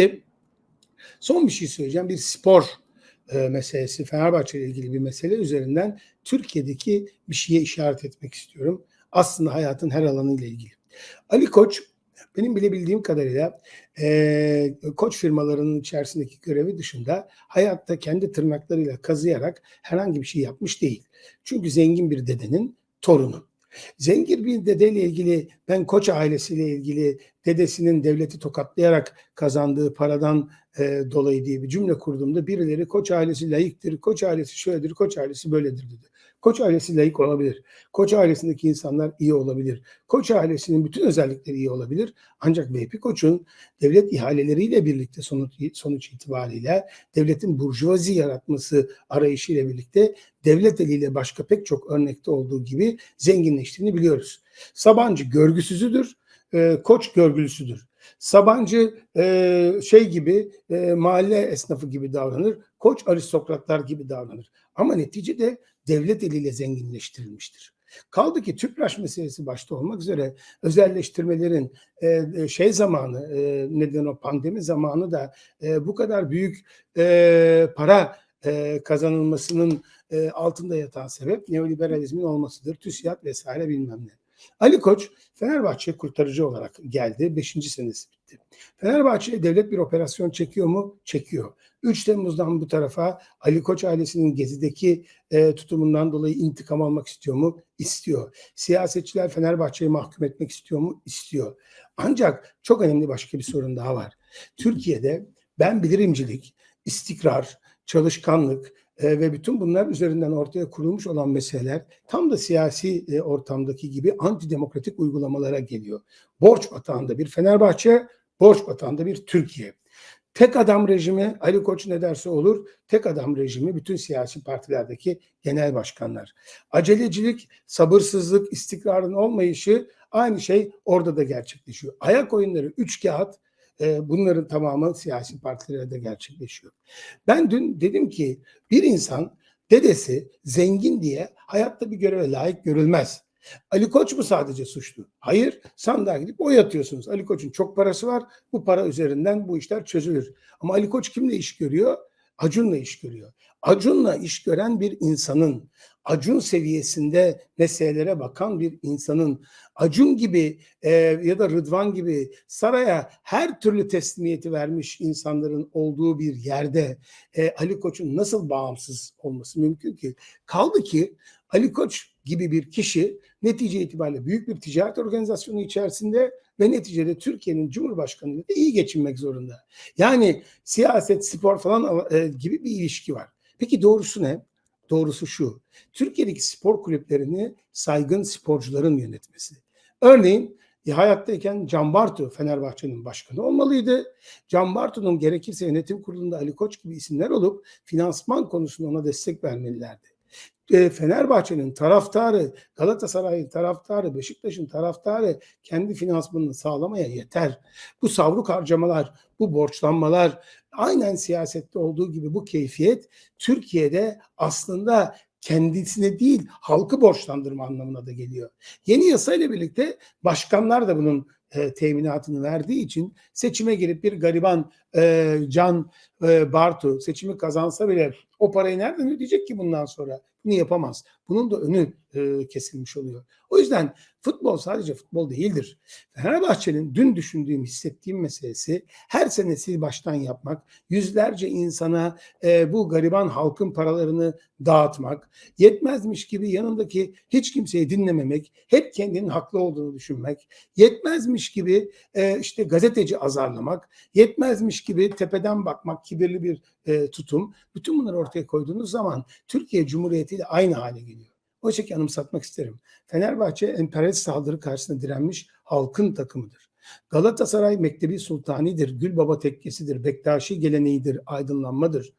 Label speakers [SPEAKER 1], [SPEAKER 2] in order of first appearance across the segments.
[SPEAKER 1] Şimdi son bir şey söyleyeceğim. Bir spor e, meselesi, Fenerbahçe ile ilgili bir mesele üzerinden Türkiye'deki bir şeye işaret etmek istiyorum. Aslında hayatın her alanıyla ilgili. Ali Koç benim bilebildiğim kadarıyla e, koç firmalarının içerisindeki görevi dışında hayatta kendi tırnaklarıyla kazıyarak herhangi bir şey yapmış değil. Çünkü zengin bir dedenin torunu. Zengin bir dedeyle ilgili ben Koç ailesiyle ilgili dedesinin devleti tokatlayarak kazandığı paradan e, dolayı diye bir cümle kurduğumda birileri Koç ailesi layıktır, Koç ailesi şöyledir, Koç ailesi böyledir dedi. Koç ailesi layık olabilir. Koç ailesindeki insanlar iyi olabilir. Koç ailesinin bütün özellikleri iyi olabilir. Ancak Vehbi Koç'un devlet ihaleleriyle birlikte sonuç, sonuç itibariyle devletin burjuvazi yaratması arayışıyla birlikte devlet eliyle başka pek çok örnekte olduğu gibi zenginleştiğini biliyoruz. Sabancı görgüsüzüdür, e, Koç görgülüsüdür. Sabancı e, şey gibi e, mahalle esnafı gibi davranır. Koç aristokratlar gibi davranır. Ama neticede devlet eliyle zenginleştirilmiştir. Kaldı ki tüpraş meselesi başta olmak üzere özelleştirmelerin e, şey zamanı e, neden o pandemi zamanı da e, bu kadar büyük e, para e, kazanılmasının e, altında yatan sebep neoliberalizmin olmasıdır. TÜSİAD vesaire bilmem ne. Ali Koç Fenerbahçe kurtarıcı olarak geldi. Beşinci senesi bitti. Fenerbahçe devlet bir operasyon çekiyor mu? Çekiyor. 3 Temmuz'dan bu tarafa Ali Koç ailesinin gezideki e, tutumundan dolayı intikam almak istiyor mu? İstiyor. Siyasetçiler Fenerbahçe'yi mahkum etmek istiyor mu? İstiyor. Ancak çok önemli başka bir sorun daha var. Türkiye'de ben bilirimcilik, istikrar, çalışkanlık, e, ve bütün bunlar üzerinden ortaya kurulmuş olan meseleler tam da siyasi e, ortamdaki gibi antidemokratik uygulamalara geliyor. Borç batağında bir Fenerbahçe, borç batağında bir Türkiye. Tek adam rejimi Ali Koç ne derse olur. Tek adam rejimi bütün siyasi partilerdeki genel başkanlar. Acelecilik, sabırsızlık, istikrarın olmayışı aynı şey orada da gerçekleşiyor. Ayak oyunları, üç kağıt e, bunların tamamı siyasi partilerde gerçekleşiyor. Ben dün dedim ki bir insan dedesi zengin diye hayatta bir göreve layık görülmez. Ali Koç mu sadece suçlu? Hayır. Sandığa gidip oy atıyorsunuz. Ali Koç'un çok parası var. Bu para üzerinden bu işler çözülür. Ama Ali Koç kimle iş görüyor? Acun'la iş görüyor. Acun'la iş gören bir insanın, Acun seviyesinde meselelere bakan bir insanın, Acun gibi e, ya da Rıdvan gibi saraya her türlü teslimiyeti vermiş insanların olduğu bir yerde e, Ali Koç'un nasıl bağımsız olması mümkün ki? Kaldı ki Ali Koç gibi bir kişi netice itibariyle büyük bir ticaret organizasyonu içerisinde ve neticede Türkiye'nin Cumhurbaşkanı iyi geçinmek zorunda. Yani siyaset, spor falan e, gibi bir ilişki var. Peki doğrusu ne? Doğrusu şu. Türkiye'deki spor kulüplerini saygın sporcuların yönetmesi. Örneğin e, hayattayken Can Bartu Fenerbahçe'nin başkanı olmalıydı. Can Bartu'nun gerekirse yönetim kurulunda Ali Koç gibi isimler olup finansman konusunda ona destek vermelilerdi. E, Fenerbahçe'nin taraftarı, Galatasaray'ın taraftarı, Beşiktaş'ın taraftarı kendi finansmanını sağlamaya yeter. Bu savruk harcamalar, bu borçlanmalar, aynen siyasette olduğu gibi bu keyfiyet Türkiye'de aslında kendisine değil halkı borçlandırma anlamına da geliyor. Yeni yasayla birlikte başkanlar da bunun e, teminatını verdiği için seçime girip bir gariban e, Can e, Bartu seçimi kazansa bile o parayı nereden ödeyecek ki bundan sonra? Bunu yapamaz. Bunun da önü e, kesilmiş oluyor. O yüzden futbol sadece futbol değildir. Fenerbahçe'nin dün düşündüğüm, hissettiğim meselesi her sene sil baştan yapmak, yüzlerce insana e, bu gariban halkın paralarını dağıtmak, yetmezmiş gibi yanındaki hiç kimseyi dinlememek, hep kendinin haklı olduğunu düşünmek, yetmezmiş gibi işte gazeteci azarlamak, yetmezmiş gibi tepeden bakmak, kibirli bir e, tutum. Bütün bunları ortaya koyduğunuz zaman Türkiye Cumhuriyeti ile aynı hale geliyor. Oysa ki anımsatmak isterim. Fenerbahçe emperyalist saldırı karşısında direnmiş halkın takımıdır. Galatasaray Mektebi Sultani'dir, Gülbaba Tekkesi'dir, Bektaşi geleneğidir, aydınlanmadır.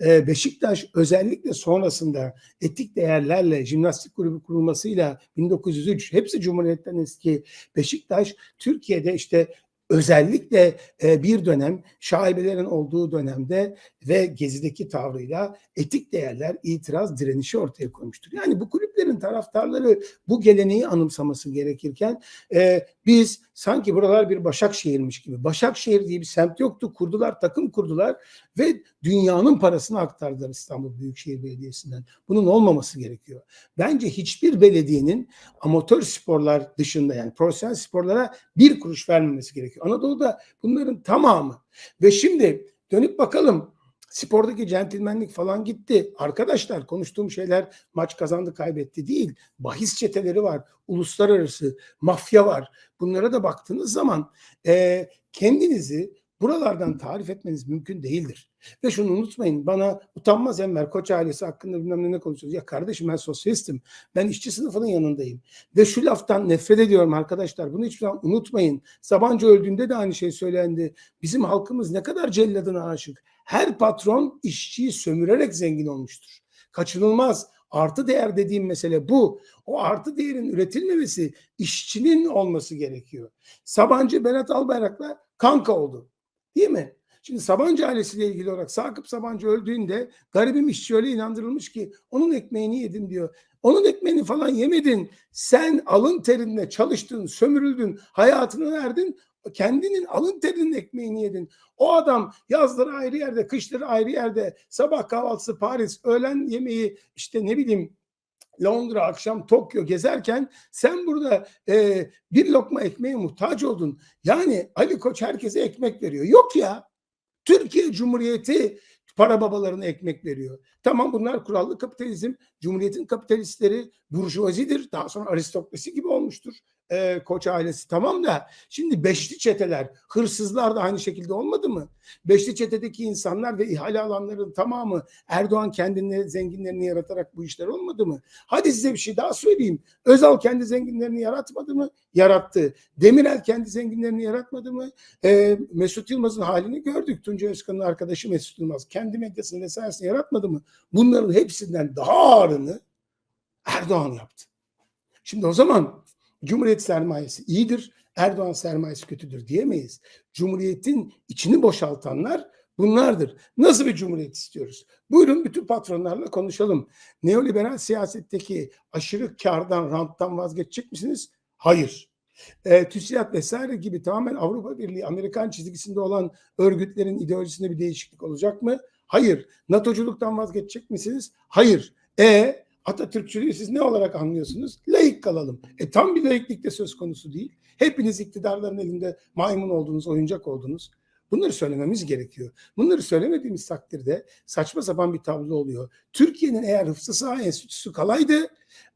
[SPEAKER 1] Ee, Beşiktaş özellikle sonrasında etik değerlerle, jimnastik grubu kurulmasıyla 1903, hepsi Cumhuriyet'ten eski Beşiktaş, Türkiye'de işte özellikle e, bir dönem şaibelerin olduğu dönemde ve gezideki tavrıyla etik değerler, itiraz, direnişi ortaya koymuştur. Yani bu kulüplerin taraftarları bu geleneği anımsaması gerekirken e, biz sanki buralar bir Başakşehir'miş gibi. Başakşehir diye bir semt yoktu. Kurdular, takım kurdular ve dünyanın parasını aktardılar İstanbul Büyükşehir Belediyesi'nden. Bunun olmaması gerekiyor. Bence hiçbir belediyenin amatör sporlar dışında yani profesyonel sporlara bir kuruş vermemesi gerekiyor. Anadolu'da bunların tamamı. Ve şimdi dönüp bakalım spordaki centilmenlik falan gitti. Arkadaşlar konuştuğum şeyler maç kazandı kaybetti değil. Bahis çeteleri var. Uluslararası mafya var. Bunlara da baktığınız zaman e, kendinizi buralardan tarif etmeniz mümkün değildir. Ve şunu unutmayın bana utanmaz Enver Koç ailesi hakkında bilmem ne, konuşuyoruz. Ya kardeşim ben sosyalistim. Ben işçi sınıfının yanındayım. Ve şu laftan nefret ediyorum arkadaşlar. Bunu hiçbir zaman unutmayın. Sabancı öldüğünde de aynı şey söylendi. Bizim halkımız ne kadar celladına aşık. Her patron işçiyi sömürerek zengin olmuştur. Kaçınılmaz. Artı değer dediğim mesele bu. O artı değerin üretilmemesi işçinin olması gerekiyor. Sabancı Berat Albayrak'la kanka oldu. Değil mi? Şimdi Sabancı ailesiyle ilgili olarak Sakıp Sabancı öldüğünde garibim işçi öyle inandırılmış ki onun ekmeğini yedim diyor. Onun ekmeğini falan yemedin. Sen alın terinle çalıştın, sömürüldün, hayatını verdin. Kendinin alın terinin ekmeğini yedin. O adam yazları ayrı yerde, kışları ayrı yerde, sabah kahvaltısı Paris, öğlen yemeği işte ne bileyim Londra, akşam Tokyo gezerken sen burada e, bir lokma ekmeğe muhtaç oldun. Yani Ali Koç herkese ekmek veriyor. Yok ya. Türkiye Cumhuriyeti para babalarına ekmek veriyor. Tamam bunlar kurallı kapitalizm. Cumhuriyetin kapitalistleri burjuvazidir. Daha sonra aristokrasi gibi olmuştur. Ee, Koç ailesi tamam da şimdi beşli çeteler, hırsızlar da aynı şekilde olmadı mı? Beşli çetedeki insanlar ve ihale alanların tamamı Erdoğan kendini zenginlerini yaratarak bu işler olmadı mı? Hadi size bir şey daha söyleyeyim. Özal kendi zenginlerini yaratmadı mı? Yarattı. Demirel kendi zenginlerini yaratmadı mı? Ee, Mesut Yılmaz'ın halini gördük. Tuncay Özkan'ın arkadaşı Mesut Yılmaz kendi medyasını vesairesini yaratmadı mı? Bunların hepsinden daha ağırını Erdoğan yaptı. Şimdi o zaman Cumhuriyet sermayesi iyidir, Erdoğan sermayesi kötüdür diyemeyiz. Cumhuriyetin içini boşaltanlar bunlardır. Nasıl bir cumhuriyet istiyoruz? Buyurun bütün patronlarla konuşalım. Neoliberal siyasetteki aşırı kardan, ranttan vazgeçecek misiniz? Hayır. E, TÜSİAD vesaire gibi tamamen Avrupa Birliği, Amerikan çizgisinde olan örgütlerin ideolojisinde bir değişiklik olacak mı? Hayır. NATO'culuktan vazgeçecek misiniz? Hayır. E Atatürkçülüğü siz ne olarak anlıyorsunuz? Layık kalalım. E tam bir layıklık de söz konusu değil. Hepiniz iktidarların elinde maymun oldunuz, oyuncak oldunuz. Bunları söylememiz gerekiyor. Bunları söylemediğimiz takdirde saçma sapan bir tablo oluyor. Türkiye'nin eğer Hıfzı Saha Enstitüsü kalaydı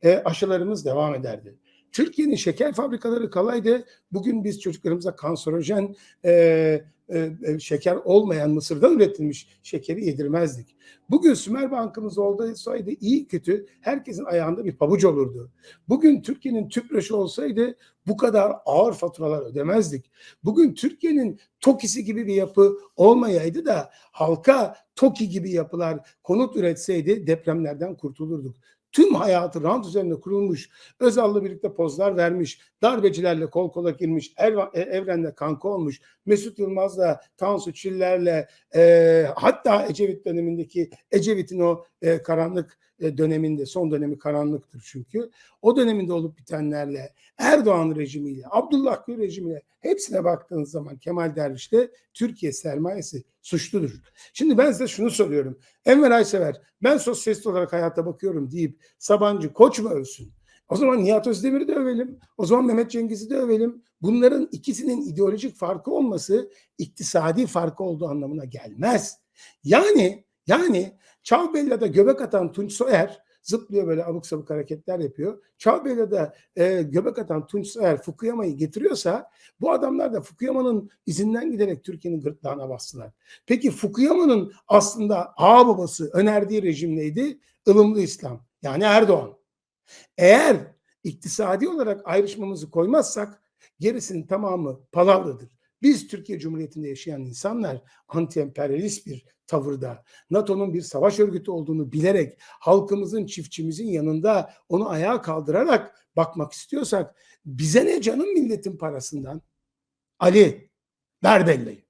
[SPEAKER 1] e, aşılarımız devam ederdi. Türkiye'nin şeker fabrikaları kalaydı bugün biz çocuklarımıza kanserojen e, e, e, şeker olmayan Mısır'dan üretilmiş şekeri yedirmezdik. Bugün Sümer Bankımız olsaydı iyi kötü herkesin ayağında bir pabuç olurdu. Bugün Türkiye'nin tüpraşı olsaydı bu kadar ağır faturalar ödemezdik. Bugün Türkiye'nin TOKİ'si gibi bir yapı olmayaydı da halka TOKİ gibi yapılar konut üretseydi depremlerden kurtulurduk tüm hayatı rant üzerine kurulmuş, Özal'la birlikte pozlar vermiş, darbecilerle kol kola girmiş, e, Evren'le kanka olmuş, Mesut Yılmaz'la, Tansu Çiller'le, e, hatta Ecevit dönemindeki Ecevit'in o e, karanlık döneminde, son dönemi karanlıktır çünkü. O döneminde olup bitenlerle, Erdoğan rejimiyle, Abdullah Gül rejimiyle hepsine baktığınız zaman Kemal Derviş'le Türkiye sermayesi suçludur. Şimdi ben size şunu soruyorum. Enver Aysever ben sosyalist olarak hayata bakıyorum deyip Sabancı Koç mu ölsün? O zaman Nihat Özdemir'i de övelim. O zaman Mehmet Cengiz'i de övelim. Bunların ikisinin ideolojik farkı olması iktisadi farkı olduğu anlamına gelmez. Yani yani Çavbella'da göbek atan Tunç Soyer zıplıyor böyle abuk sabuk hareketler yapıyor. Çavbella'da e, göbek atan Tunç Soyer Fukuyama'yı getiriyorsa bu adamlar da Fukuyama'nın izinden giderek Türkiye'nin gırtlağına bastılar. Peki Fukuyama'nın aslında ağ babası önerdiği rejim neydi? Ilımlı İslam yani Erdoğan. Eğer iktisadi olarak ayrışmamızı koymazsak gerisinin tamamı palavradır. Biz Türkiye Cumhuriyeti'nde yaşayan insanlar anti-emperyalist bir tavırda, NATO'nun bir savaş örgütü olduğunu bilerek halkımızın, çiftçimizin yanında onu ayağa kaldırarak bakmak istiyorsak bize ne canım milletin parasından? Ali Ver belleği.